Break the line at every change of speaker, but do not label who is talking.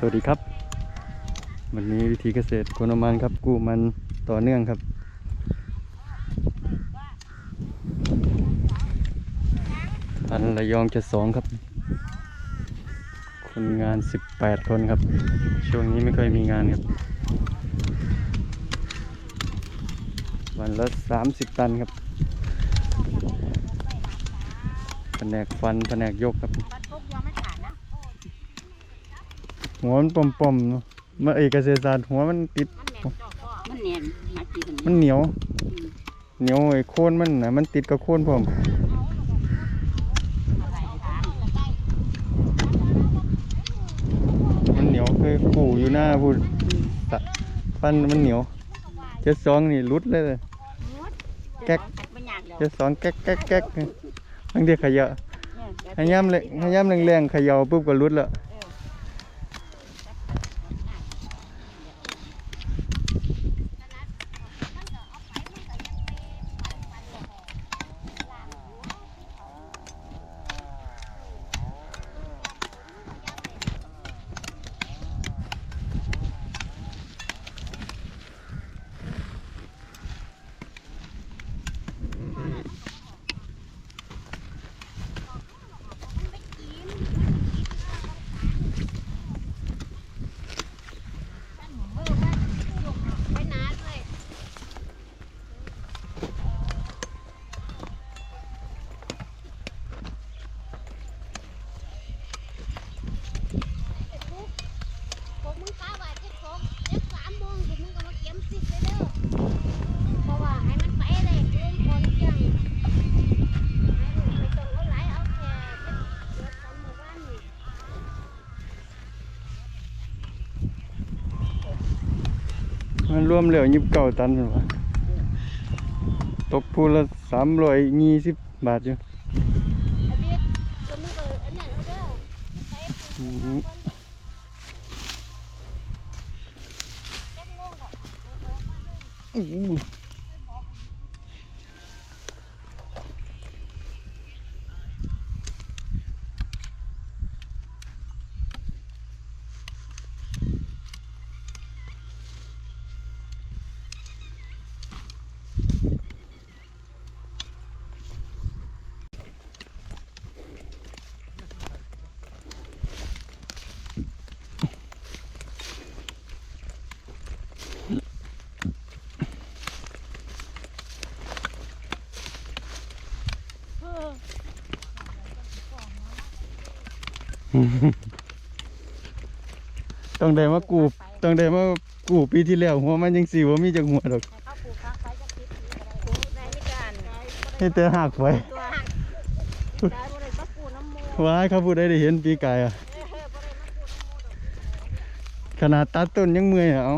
สวัสดีครับ วันนี้วิธีเกษตรคนมันครับ กู้มันต่อเนื่องครับ อันระยองจะสองครับ คนงาน 18 คนครับ ช่วงนี้ไม่ค่อยมีงานครับ วันละ 30 ตันครับแผนกฟันแผนกยกครับ
ปัดพวกยังไม่ขาดนะ
หัวมันปอมๆเนาะมาเอกเกษตรศาสตร์หัวมันติด
มันแหนมจอกก็มันเนียนมาจีกัน
มันเหนียว เหนียวไอ้โคนมันนะมันติดกับโคนพร้อม
อะไรทาง
มันเหนียวเคยปลูกอยู่หน้าพูดตะฟันมันเหนียวเจ็ดสองนี่รุดเลยเลยแก๊ก
ไม่ยากเดี๋ยว
เจ็ดสองแก๊กแก๊กแก๊กทั้งเดียวขยะให้ย่ำเลยให้ย่ำแรงๆเขย่าปุ๊บก็รุดแล้ว
ผมมึงกล้าว่าเจ็ดสองเจ็ดสามโมงผมมึงก็มาเก็บสิบเลยเด้อเพราะว่าให้มันไปเลยเรื่องคนเที่ยงไม่ต้องเอาไหลายเอาแค่เจ็ดเดือนสองหมู่บ้านนี่
มันรวมแล้วยิบเก่าตันหรอวะตกพูละสามร้อยยี่สิบบาทอยู่
อันนี้ก็มึงก็อันนั้นเอาเด้อไป
อืม
เจ็ดโมงก็
อู้หู ต้องได้มากูต้องได้มากูปีที่แล้วหัวมันยังสีว่ามีจักหัวดอก
ให้เขาปลูกข้างซ้ายจะคิดปลูกในนี่กัน
ให้แต่หักไว้
ตัวได้บ่ได้ก็ปลูกน้ำมู
ว้ายเขาพูดได้ได้เห็นปีกายอะขนาดตัดต้นยังเมื่อยอะเอา